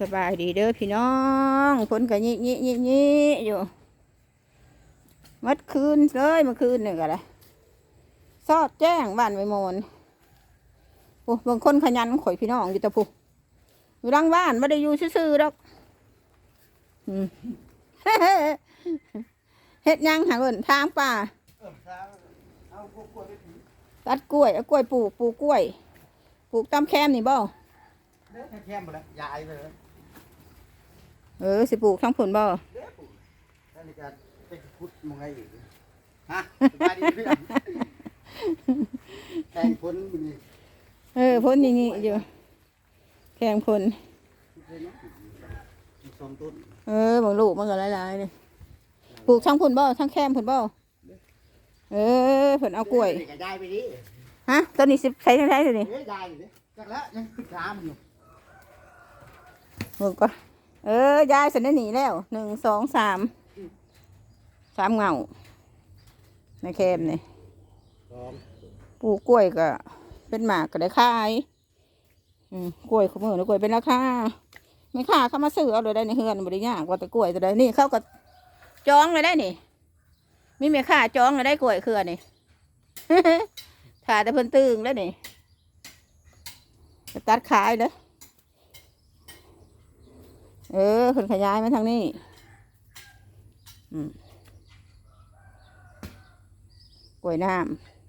สบายดีเด้อพี่น้องฝนก็ยี่ยี่ยี่ยี่อยู่มัดคืนเลยเมื่อคืนนี่ก็เลยซอดแจ้งบ้านไวมนโอ้บางคนขยันข่อยพี่น้องอยู่ตะพูอยู่หลังบ้านไม่ได้อยู่ซื่อๆดอกเฮ็ดยังหาเงินทางป่าตัดกล้วยเอากล้วยปลูกปลูกกล้วย ปลูกตามแคมนี่บ่เด้แค่หมดแล้วยายเลย ออสิปลูกทั้งผลบ่เด้อปู่แล้วในการไปพุดมองไงอีกฮะสบายดีเพื่อนแทงพ้นอยู่นี่เออพ้นอย่างนี้อยู่แข่งผลอีกสองต้นเออบางลูกมันก็หลายๆเลยปลูกทั้งผลบ่ทั้งแคมผลบ่เออผลเอากล้วยเด็กกับยายไปดิฮะต้นนี้สิใช้ทั้งใช้ตัวนี้เอ้ยยายอยู่ดิจักแล้วยังขึ้นขามันอยู่เออก็ เออยายเสร็จแล้วหนีแล้วหนึ่งสองสามสามเงาในแคมนี่ปลูกกล้วยก็เป็นหมากก็ได้ขายอืมกล้วยขมือแล้วกล้วยเป็นราคาไม่ค่าเข้ามาซื้อเอาเลยได้ในเฮือนบริยากว่าแต่กล้วยแต่ได้นี่เขาก็จองเลยได้นี่มีเมีค่าจองเลยได้กล้วยเครือนี่ถ่ายแต่เพิ่นตึงแล้วนี่จะตัดขายเลย เออเพิ่นขยายมาทางนี้อืมกล้วยน้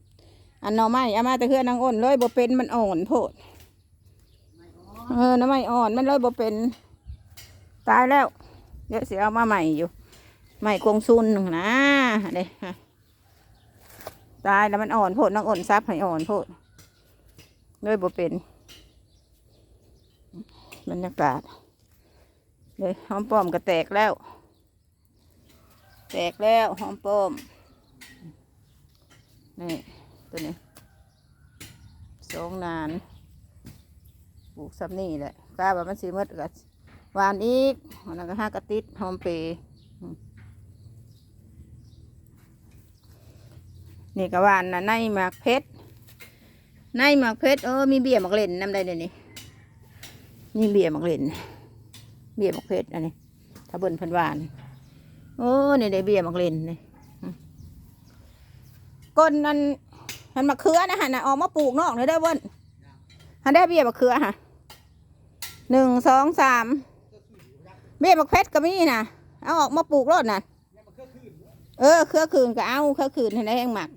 ำอันหน่อไม้อามาแต่เพื่อนนางอ้นเลยบ่เป็นมันอ่อนโพดเออหน่อไม้อ่อนมันเลยบ่เป็น ตายแล้ว เดี๋ยวสิเอามาใหม่อยู่ใหม่กงซุนหนึ่งนะเด้ตายแล้วมันอ่อนโพดนางอ้นซับให้อ่อนโพดเลยบ่เป็นบรรยากาศ เลยหอมป้อมก็แตกแล้ว แตกแล้วหอมป้อมนี่ตัวนี้สองนานปลูกซับนี่แหละกล้าว่ามันสีมดกับวานอีกวันนั้นก็ห้ากระติดหอมเปย์นี่ก็วานนะในหมากเพชรในหมากเพชรเออมีเบี้ยหมากเล่นน้ำได้เดี๋ยวนี้มีเบี้ยหมากเล่น เบี้ยมากเพชรอันนี้ถ้าเบิ่นพันวานโอ้นี่ได้เบี้ยมากเลนนี่ก้นนั่นมันมะเขือนะฮะนะออกมาปลูกนอกเลยได้อเบิ้นฮันได้เบี้ยมะเขือฮะหนึ่งสองสามเบี้ยมะเพชรก็มีนะเอาออกมาปลูกรถน่ะเออเครือคืนก็เอาเครือคืนให้ได้แห้งหมัก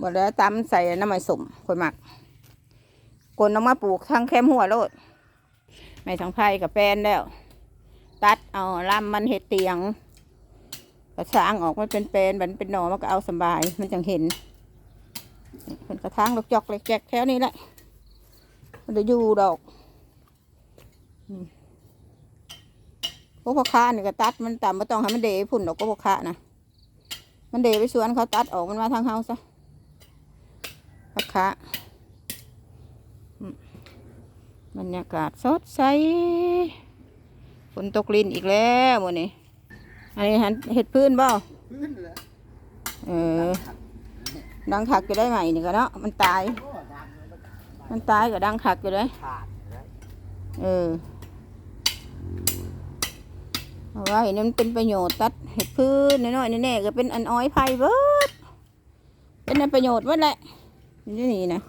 บดแล้วตำใส่น้ำมันสมคนหมักกนออกมาปลูกทั้งแคมหัวโลด ไม่ทั้งไผ่กับแปนแล้ว ตัดเอาลำมันเห็ดเตียงกระช้างออกมันเป็นเป็นมันเป็นหนอมันก็เอาสบาย มันจังเห็นเป็นกระทางลูกจอกเล็กแจกแค่นี้แหละมันจะอยู่ดอกพวกพ่อค้านี่ก็ตัดมันต่ำไม่ต้องให้มันเดพุ่นดอกก็พ่อค้านะมันเดไปสวนเขาตัดออกมันมาทางเฮาซะพ่อค้า บรรยากาศสดใสฝนตกลินอีกแล้ววันนี้ อันนี้หันเห็ดพื้นบ่พื้นเลยเออ ดังขักอยู่ได้ไหมนี่ก็เนาะ มันตาย มันตายก็ดังขักอยู่เลยขาดเลยเออเอาไว้นี่มันเป็นประโยชน์ตัดเห็ดพื้นน้อยๆแน่ๆก็เป็นอันอ้อยไผ่เบิดเป็นอันประโยชน์เบิดแหละนี่นี่นะ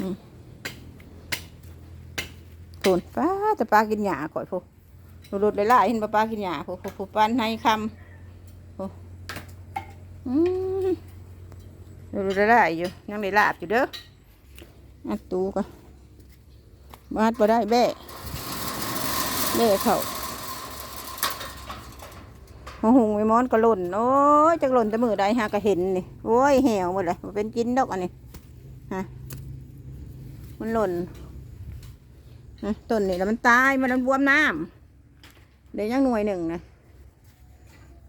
อืม ทนป้าแต่ปลากินหญ้าก่อยพวกรุดได้ล่ะเห็นปลาปลากินหญ้าพวกพวกปลาในคำพวกอืมรุดได้ล่อยู่ยังได้ลาบอยู่เด้ออัดตูก็บาดบ่ได้แบ่แบ่เขาหัวหุงไว้มอนก็หล่นโอ้ยจักหล่นแต่มือใดหากะเห็นนี่โอ้ยเหี่ยวหมดเลยเป็นกินดอกอันนี้ฮะมันหล่น ต้นนี่แล้วมันตายมันบวมน้ำเดี๋ยวยังหน่วยหนึ่งนะ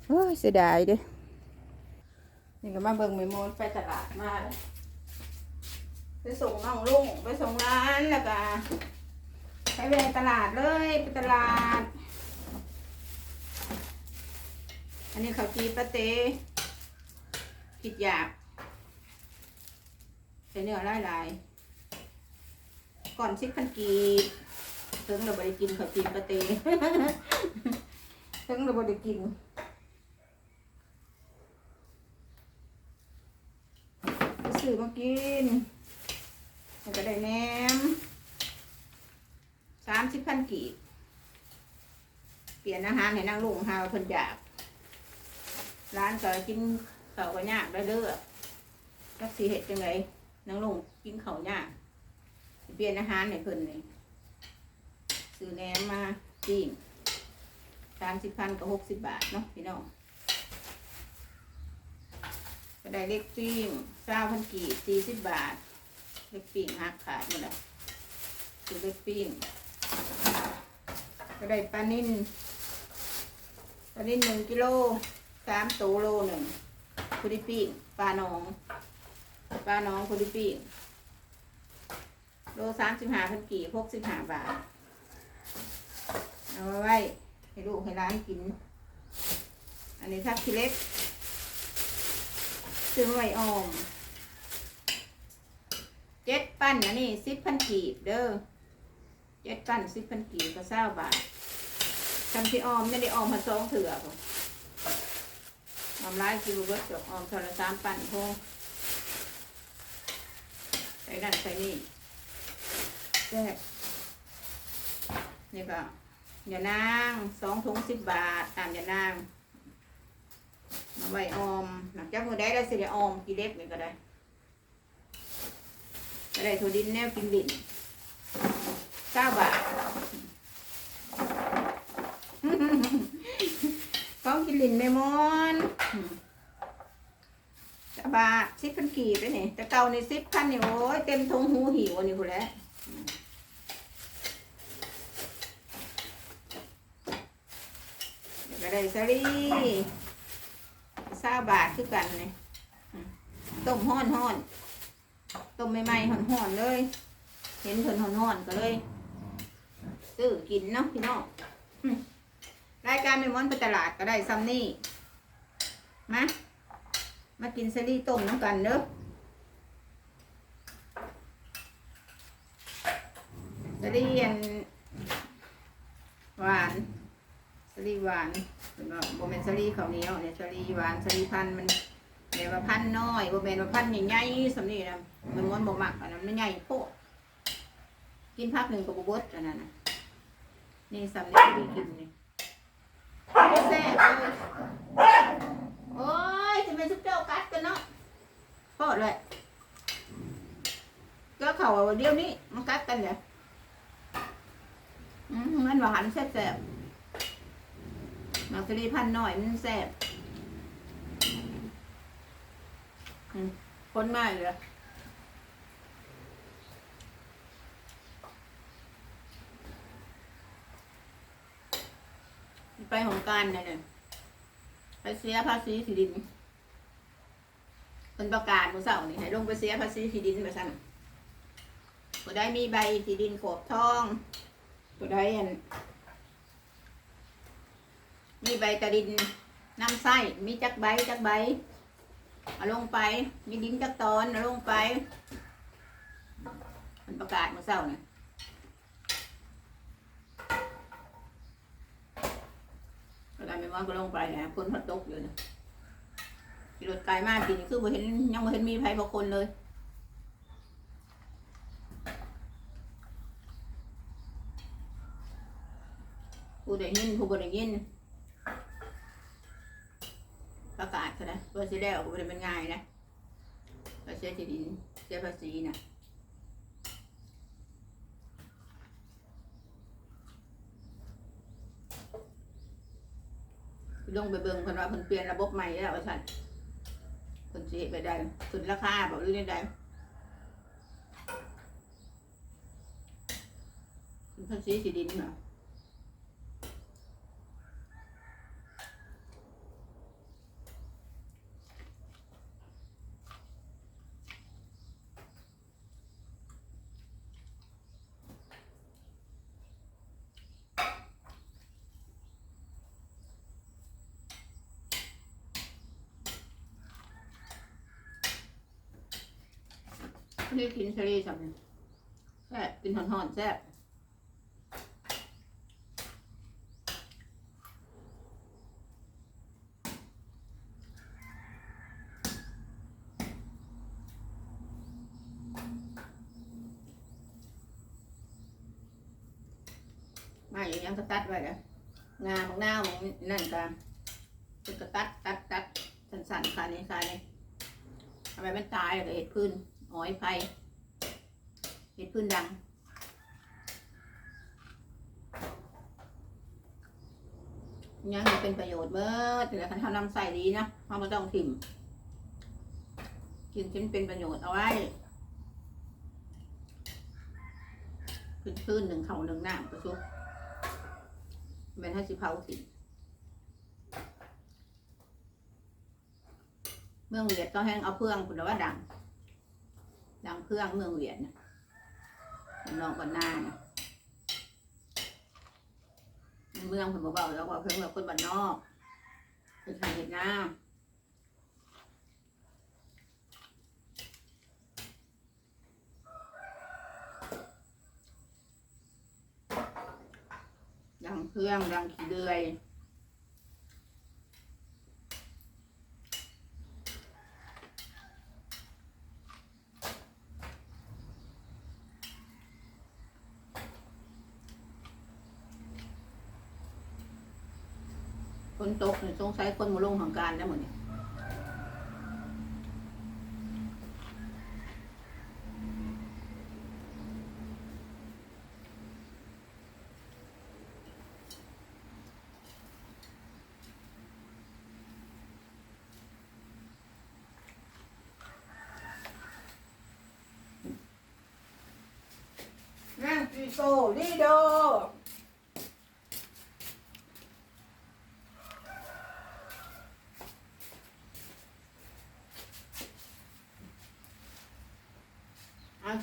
โอ้ยเสียดายดินี่ก็มาเบิ่งไม้มอนไปตลาดมาไปส่งน้องลุงไปส่งร้านแล้วก็ไปแวตลาดเลยไปตลาด อันนี้เขาวจีปาเต้ผิดหยาบใส่เนื้อหลายๆก่อนสิบพันกีบ ถึงเราบ่ได้กินข้าวจีนปลาเตถึงเราบ่ได้กินไปซื้อมากินแล้วก็ได้แหนมสามสิบพันกีบเปลี่ยนอาหารให้นางลุงหาว่าเพิ่นอยาก ร้านก็กินเข้าก็ยากได้เด้อจักสีเห็ดจังไงนางลุงกินเข้ายากเปลี่ยนอาหารให้เพิ่นนี่ ซื้อแหนมมาปิ้งสามสิบพันกับหกสิบบาทเนาะพี่น้องก็ได้เล็กปิ้งเก้าพันกีบสี่สิบบาท เล็กปิ้งหักขาดหมดแล้วซื้อเล็กปิ้งก็ได้ปลานิ่นปลานิ่นหนึ่งกิโลสามตัวโลหนึ่งคุดิปิ้งปลาหนองปลาหนองคุดิปิ้งโลสามสิบห้าพันกี่พกสิบห้าบาท เอาไว้ ให้ลูกให้ร้านกิน อันนี้ทักทีเล็กซื้อมาไว้ออมเจ็ดปั้นอันนี้สิบพันกีบเด้อเจ็ดปั้นสิบพันกีบก็เศร้าบาทจำที่ออมไม่ได้ออมมาสองเถื่อผมออมไล่กิโลเบิร์ตกับออมทรสามปั่นโพใส่นั่นใส่นี่แซ่บนี่ก็ อย่านางสองถุงสิบบาท ตามอย่านางมาไว้ออมหนักจากมือได้แล้วสิได้ออมกี่เล็กนี่ก็ได้ก็ได้ถั่วดินแนวกินดินเก้าบาทของกินลินไม่มอนต่บาสิบพันกีบไปนี่ต่เก่าในสิบพันนี่โอ้ยเต็มทงหูหิวอันนี้พูดแล้วอืมเดี๋ยวก็ ได้สลีซาบาทคือกันนี่อืมต้มห้อนห้อนต้มใหม่ๆห่อนห่อนเลย เห็นเพิ่นห่อนห่อนก็เลยซื้อกินเนาะพี่น้องรายการไม่ม้อนไปตลาดก็ได้ซัมนี่มามากินซรี่ต้มน้ำกันเด้อซรี่อันหวาน ซรี่หวานเป็นว่าโบเมนซรี่ข้าวเหนียวเนี่ยซรี่หวานซรี่พันมันเดี๋ยวว่าพันน้อยโบเมนว่าพันใหญ่ๆสำนี่นะมันม้วนโบมักอันนั้นมันใหญ่โพดกินพักหนึ่งกับบบดอันนั้นนะนี่สำนี่ที่กินนี่แซ่บเลยโอ้ยทำไมซุปเจ้ากัดกันเนาะโคตรเลยก็เขาเดี๋ยวนี้มันกัดกันเลยอืมมันหวานแซ่บๆ มักสลีพันธุ์หน่อยมันแซ่บอืมคนมากเลยไปของการเนี่ยเนี่ยไปเสียภาษีที่ดินเป็นประกาศมือเสาร์นี่ให้ลงไปเสียภาษีที่ดินไปสั่นผู้ได้มีใบที่ดินขอบทองผู้ได้อัน มีใบตะดินน้ำไส้มีจักใบจักใบเอาลงไป มีดินจักตอนเอาลงไปเป็นประกาศมือเสาร์เนี่ยแล้วกันไม่ว่าก็ลงไปนะคนพัดตกอยู่นะขี่รถไกลมากทีนี้คือบ่เห็นยังบ่เห็นมีไผบางคนเลยผู้ได้ยินผู้บ่ได้ยินประ กาศซะนะว่าสิแล้วก็บ่ได้เป็นง่ายนะว่าเสียที่ดินเสียภาษีนะลงไปเบิ่งเพิ่นว่าเพิ่นเปลี่ยนระบบใหม่แล้วว่าซั่นเพิ่นสิเฮ็ดไปได้ขึ้นราคาบ่หรือได้ขึ้นภาษีที่ดินเนาะ ได้กินทะเลสับแซ่บกินหอนหอนแซ่บมาอย่ยังนี้ตัดไว้กันงาบางหน้าบางนั่นกันก็ตัดตัดตัดสั่นๆคาะนี่คาะนี่ทำไมมันตายเลยเห็ดพื้น อ้อยไผ่เห็ดพื้นดัง ยังให้เป็นประโยชน์เบิดแต่คันทำนำใส่ดีนะเราไม่ต้องถิ่มกินชิ้นเป็นประโยชน์เอาไว้ขึ้นพื้นหนึ่งเขาหนึ่งหน้ากระชุบเป็นห้สิเผาสิเมืองเวียดก็แห้งเอาเพื่องคุณว่าดัง ดังเพื่องเมืองเวียดนะนองกันหน้านะเมืองผมบอกแล้วว่าเพิ่งแบบคนบ้านนอกคือทางเวียดนาดังเครื่องดังขี้เดือยคนตกนี่ สงสัยคนมาลงของการแล้วหมดเนี่นั่งกีโซลีโด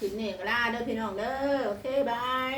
คลิปนี้ก็ลาเด้อพี่น้องเด้อโอเคบาย